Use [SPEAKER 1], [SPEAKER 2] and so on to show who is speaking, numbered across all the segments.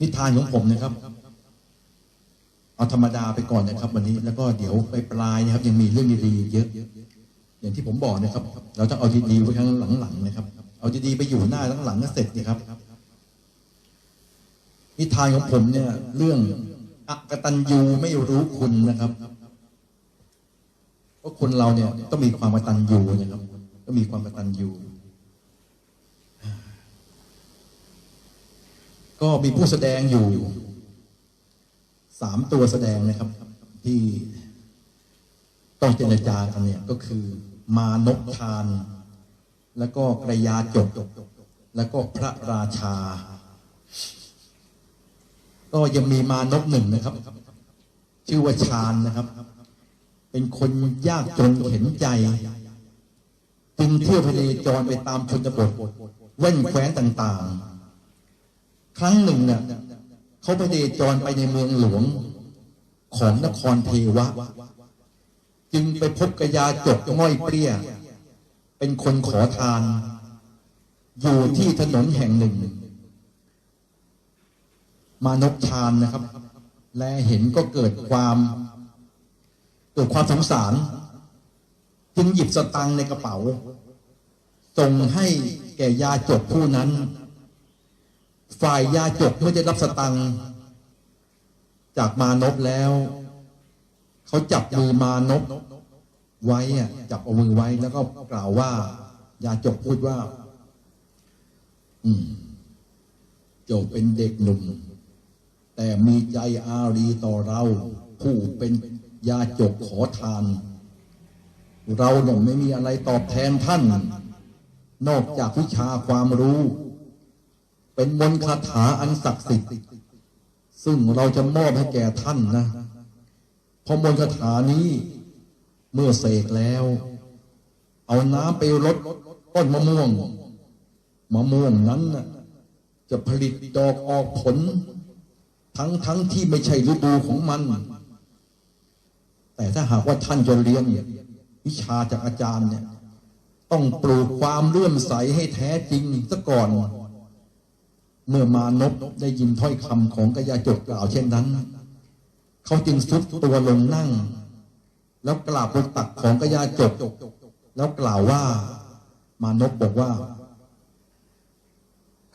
[SPEAKER 1] นิทานของผมนะครับ เอาธรรมดาไปก่อนนะครับ วันนี้แล้วก็เดี๋ยวไปปลายนะครับ ยังมีเรื่องดีๆเยอะ อย่างที่ผมบอกนะครับ เราต้องเอาดีๆไว้ข้างหลังๆนะครับ เอาดีๆไปอยู่หน้าหลังๆก็เสร็จนะครับ นิทานของผมเนี่ย เรื่องอกตัญญูไม่รู้คุณนะครับเพราะคนเราเนี่ยต้องมีความกตัญญูนะครับต้องมีความกตัญญู ก็มีผู้แสดงอยู่สามตัวแสดงนะครับ ที่ต้องเจรจากันเนี่ยก็คือ มานพทาน แล้วก็กระยาจกแล้วก็พระราชา ก็ยังมีมานพหนึ่งนะครับ ชื่อว่าชาญนะครับ เป็นคนยากจนเห็นใจจึงเที่ยวพเนจรไปตามชนบทแว่นแคว้นต่างๆ ครั้งหนึ่งเนี่ยเขาพเนจรไปในเมืองหลวงของนครเทวะ จึงไปพบกยาจกง่อยเปรี้ย เป็นคนขอทาน อยู่ที่ถนนแห่งหนึ่ง มานพชานนะครับ และเห็นก็เกิดความเกิดความสงสาร จึงหยิบสตังในกระเป๋าส่งให้แก่ยาจกผู้นั้น ฝ่ายยาจกเมื่อได้รับสตังจากมานพแล้ว เขาจับมือมานพไว้อะจับเอามือไว้แล้วก็กล่าวว่า ยาจกพูดว่า อืมเจ้าเป็นเด็กหนุ่ม แต่มีใจอารีต่อเรา ผู้เป็นยาจกขอทาน เราเนี่ยไม่มีอะไรตอบแทนท่าน นอกจากวิชาความรู้ เป็นมนต์คาถาอันศักดิ์สิทธิ์ซึ่งเราจะมอบให้แก่ท่านนะเพราะมนต์คาถานี้เมื่อเสกแล้ว เอาน้ำไปรดต้นมะม่วงมะม่วงนั้นจะผลิตดอกออกผล ทั้งทั้งที่ไม่ใช่ฤดูของมัน แต่ถ้าหากว่าท่านจะเรียนวิชาจากอาจารย์เนี่ย ต้องปลูกความเลื่อมใสให้แท้จริงซะก่อน เมื่อมานพได้ยินถ้อยคำของกยาจกกล่าวเช่นนั้น เขาจึงสุดตัวลงนั่ง แล้วกราบบนตักของกยาจก แล้วกล่าวว่า มานพบอกว่า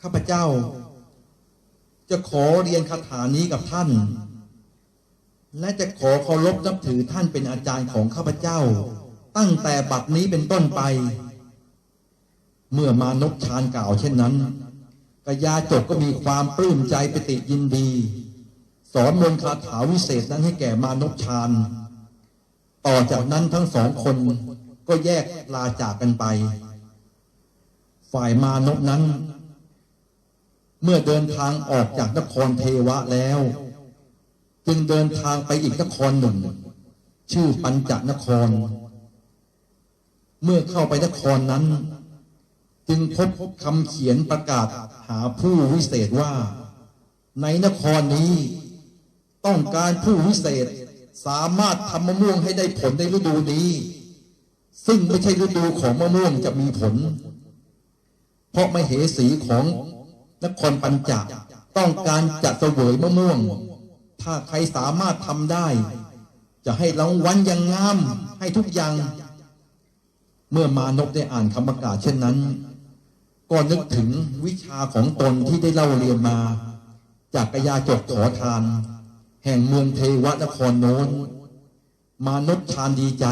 [SPEAKER 1] ข้าพเจ้า จะขอเรียนคาถานี้กับท่าน และจะขอเคารพนับถือท่านเป็นอาจารย์ของข้าพเจ้า ตั้งแต่บัดนี้เป็นต้นไป เมื่อมานพชานกล่าวเช่นนั้น กยาจกก็มีความปลื้มใจไปติยินดี สอนมนต์คาถาวิเศษนั้นให้แก่มานพชานต่อจากนั้นทั้งสองคนก็แยกลาจากกันไป ฝ่ายมานพนั้น เมื่อเดินทางออกจากนครเทวะแล้ว จึงเดินทางไปอีกนครหนึ่ง ชื่อปัญจนคร เมื่อเข้าไปนครนั้น จึงพบคำเขียนประกาศหาผู้วิเศษว่า ในนครนี้ ต้องการผู้วิเศษสามารถทำมะม่วงให้ได้ผลในฤดูนี้ ซึ่งไม่ใช่ฤดูของมะม่วงจะมีผล เพราะมเหสีของนครปัญจต้องการจะเสวยมะม่วง ถ้าใครสามารถทำได้ จะให้รางวัลอย่างงามให้ทุกอย่าง เมื่อมานพได้อ่านคำประกาศเช่นนั้น ก็นึกถึงวิชาของตนที่ได้เล่าเรียนมา จากกยาจกขอทาน แห่งเมืองเทวนครโน้น มานพทานดีใจ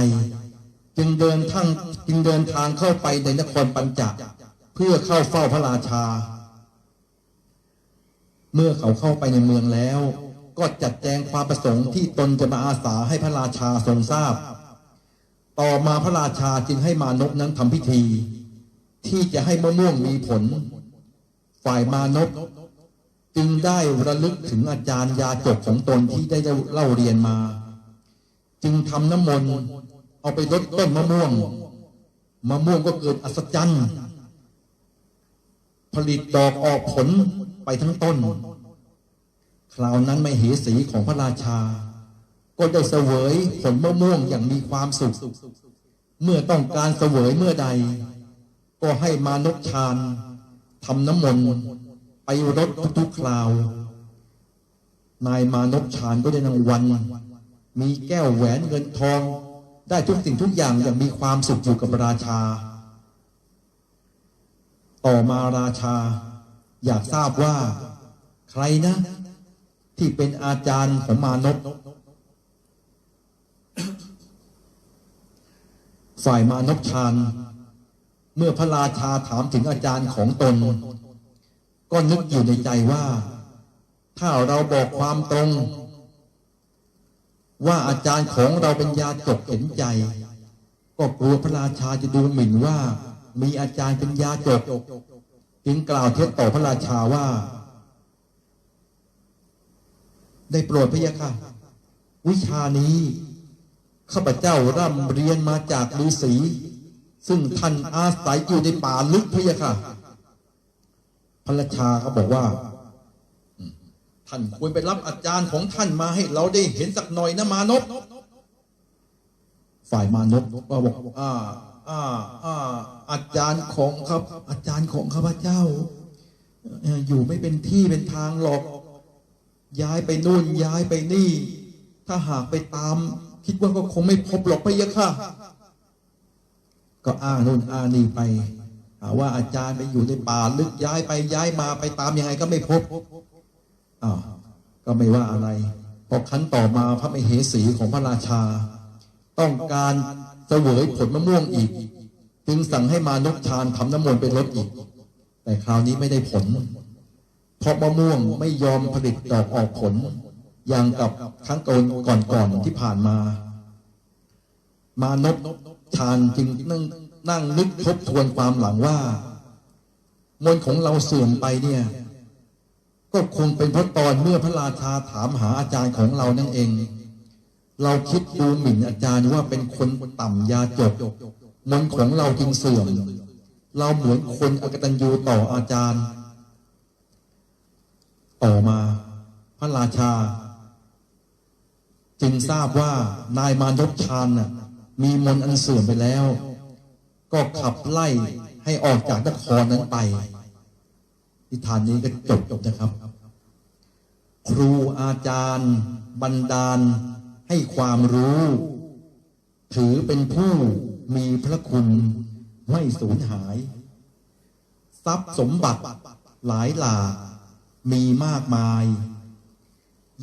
[SPEAKER 1] จึงเดินทางจึงเดินทางเข้าไปในนครปัญจเพื่อเข้าเฝ้าพระราชา เมื่อเขาเข้าไปในเมืองแล้ว ก็จัดแจงความประสงค์ที่ตนจะมาอาสาให้พระราชาทรงทราบ ต่อมาพระราชาจึงให้มานพนั้นทำพิธี ที่จะให้มะม่วงมีผล ฝ่ายมานพจึงได้ระลึกถึงอาจารย์ยาจกของตนที่ได้เล่าเรียนมา จึงทำน้ำมนต์เอาไปลดต้นมะม่วงมะม่วงก็เกิดอัศจรรย์ผลิตดอกออกผลไปทั้งต้น คราวนั้นไม่เหสีของพระราชา ก็ได้เสวยผลมะม่วงอย่างมีความสุข เมื่อต้องการเสวยเมื่อใด ก็ให้มานพชานทำน้ำมนต์ไปรดทุกๆคราว นายมานพชาญก็ได้รางวัลมีแก้วแหวนเงินทอง ได้ทุกสิ่งทุกอย่างอย่างมีความสุขอยู่กับราชา ต่อมาราชา อยากทราบว่า ใครนะ ที่เป็นอาจารย์ของมานพฝ่ายมานพชาญ เมื่อพระราชาถามถึงอาจารย์ของตน ก็นึกอยู่ในใจว่า ถ้าเราบอกความตรง ว่าอาจารย์ของเราเป็นยาจกเห็นใจ ก็กลัวพระราชาจะดูหมิ่นว่า มีอาจารย์เป็นยาจกจึงกล่าวเท็จต่อพระราชาว่า ได้โปรดพระยะค่ะวิชานี้ข้าพเจ้าร่ำเรียนมาจากฤาษี ซึ่งท่านอาศัยอยู่ในป่าลึกพะยะค่ะพระราชาก็บอกว่า ท่านควรไปรับอาจารย์ของท่านมาให้เราได้เห็นสักหน่อยนะมานพฝ่ายมานพก็บอกอ่าอ่าอ่าอาจารย์ของครับ อาจารย์ของข้าพเจ้าเอ่ออยู่ไม่เป็นที่เป็นทางหรอก ย้ายไปนู่นย้ายไปนี่ ถ้าหากไปตาม คิดว่าก็คงไม่พบหรอกพะยะค่ะ ก็อ้างนู่นอ้างนี่ไปหาว่าอาจารย์ไปอยู่ในป่าลึกย้ายไปย้ายมาไปตามยังไงก็ไม่พบอ้าวก็ไม่ว่าอะไรพอครั้นต่อมาพระมเหสีของพระราชา ต้องการเสวยผลมะม่วงอีก จึงสั่งให้มานพชาญทำน้ำมนต์เป็นรถอีก แต่คราวนี้ไม่ได้ผล เพราะมะม่วงไม่ยอมผลิตดอกออกผล อย่างกับครั้งก่อนก่อนที่ผ่านมา มานพ ชาญจึงนั่งนั่งนึกทบทวนความหลังว่ามนของเราเสื่อมไปเนี่ย ก็คงเป็นเพราะตอนเมื่อพระราชาถามหาอาจารย์ของเรานั่นเอง เราคิดดูหมิ่นอาจารย์ว่าเป็นคนต่ำยาจกมนของเราจึงเสื่อม เราเหมือนคนอกตัญญูต่ออาจารย์ ต่อมา พระราชา จึงทราบว่านายมานพชาญน่ะ มีมนอันเสื่อมไปแล้ว ก็ขับไล่ให้ออกจากนครนั้นไปนิทานนี้ก็จบจบนะครับ ครูอาจารย์บันดาล ให้ความรู้ ถือเป็นผู้มีพระคุณไม่สูญหาย ทรัพย์สมบัติหลายหลากมีมากมาย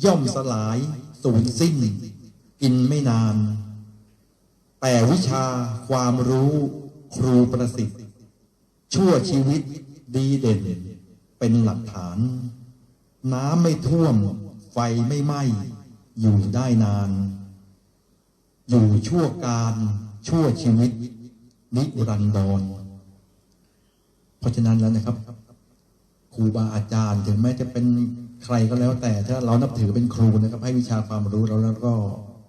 [SPEAKER 1] ย่อมสลายสูญสิ้น กินไม่นาน แต่วิชาความรู้ครูประสิทธิ์ชั่วชีวิตดีเด่น เป็นหลักฐาน น้ำไม่ท่วม ไฟไม่ไหม้อยู่ได้นาน อยู่ชั่วการชั่วชีวิต นิรันดร เพราะฉะนั้นแล้วนะครับครูบาอาจารย์ถึงแม้จะเป็นใครก็แล้วแต่ถ้าเรานับถือเป็นครูนะครับ ให้วิชาความรู้เราแล้วก็